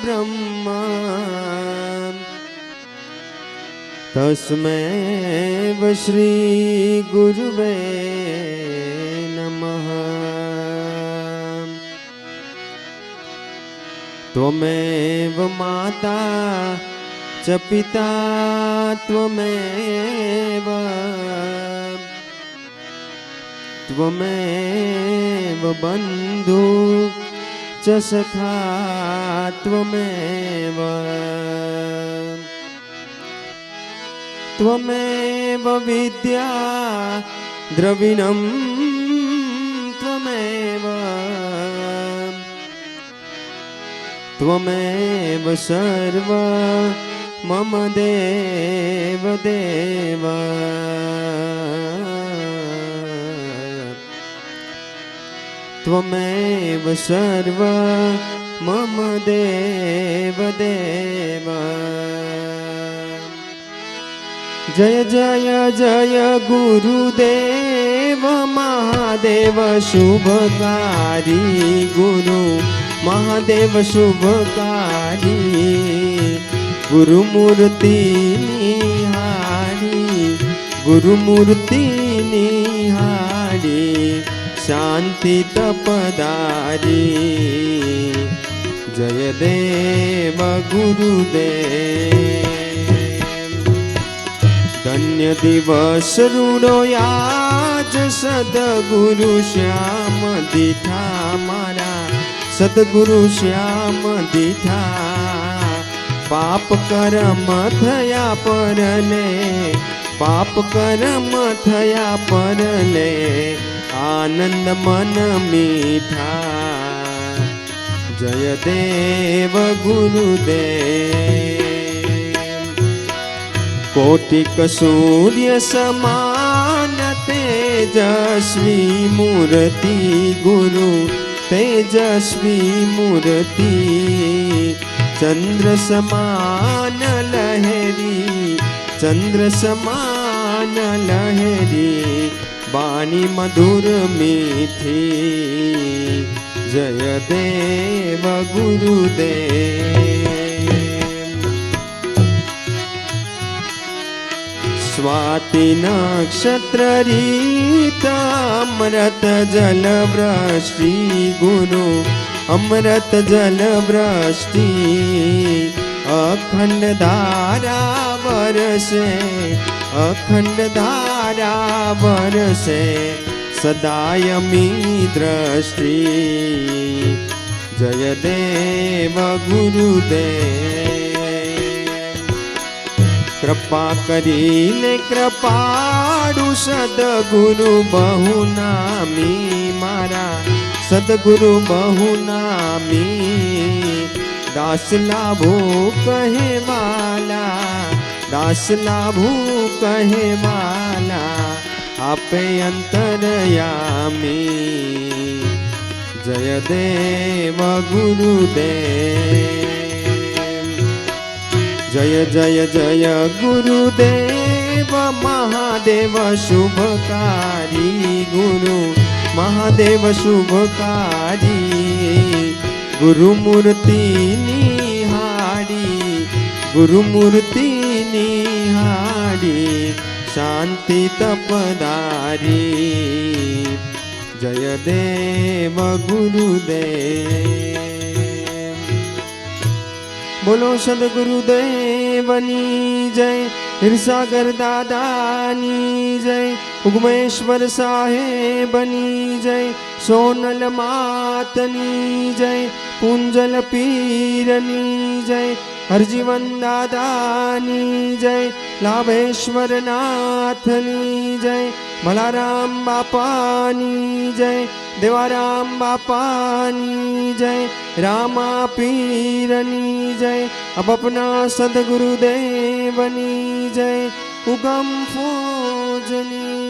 परब्रह्मा तस्मै श्रीगुरुवे नमः। त्वमेव माता च पिता त्वमेव। त्वमेव बन्धु च सखा त्वमेव त्वमेव विद्या द्रविणं त्वमेव। त्वमेव सर्व मम देव देव त्वमेव सर्व मम देव देव। जय जय जय गुरुदेव महादेव शुभकारी गुरु महादेव शुभकारी गुरुमूर्ती निहारी गुरुमूर्ती શાંતિ તપદારી જય દેવ ગુરુદેવ ધન્ય દિવસ રૂડો આજ સદગુરુ શ્યામ દીઠા મારા સદગુરુ શ્યામ દીઠા પાપ કર્મ થયા પરને પાપ કર્મ થયા પરને आनंद मन मीठा। जय देव गुरुदेव। कोटिक सूर्य समान तेजस्वी मूर्ति गुरु तेजस्वी मूर्ति। चंद्र समान लहरी, चंद्र समान સમાન લહેરી વાણી મધુર મીઠી જય દેવ ગુરુદેવ સ્વાતિ નક્ષત્ર અમૃત જલ વૃષ્ટિ ગુરુ અમૃત જલ વૃષ્ટિ અખંડ ધારા વરસે અખંડ ધારા વરસે સદાયમી દ્રષ્ટિ. જય દેવ ગુરુદેવ. કૃપા કરીને કૃપાડુ સદગુરુ બહુ નામી મારા. સદગુરુ બહુ નામી. દાસ લાભો કહેવાલા दासनाभू कहे माना आपे अंतरयामी। जय देव गुरुदेव। जय जय जय गुरुदेव, महादेव शुभकारी, गुरु, महादेव शुभकारी। गुरुमूर्ति निहारी गुरुमूर्ति નિહારી શાંતિ તપદારી જય દેવ ગુરુદેવ બોલો સદગુરુદેવની જય હિરસાગર દાદાની જય ઉગમેશ્વર સાહેબની જય સોનલ માતની જય कुंजल पीरनी जय हरजीवन दादानी जय, लाभेश्वर नाथनी जय भलाराम बापानी जय, देवाराम बापानी जय, रामा पीरनी जय, अब अपना सदगुरुदेवनी जय, उगम पूजनी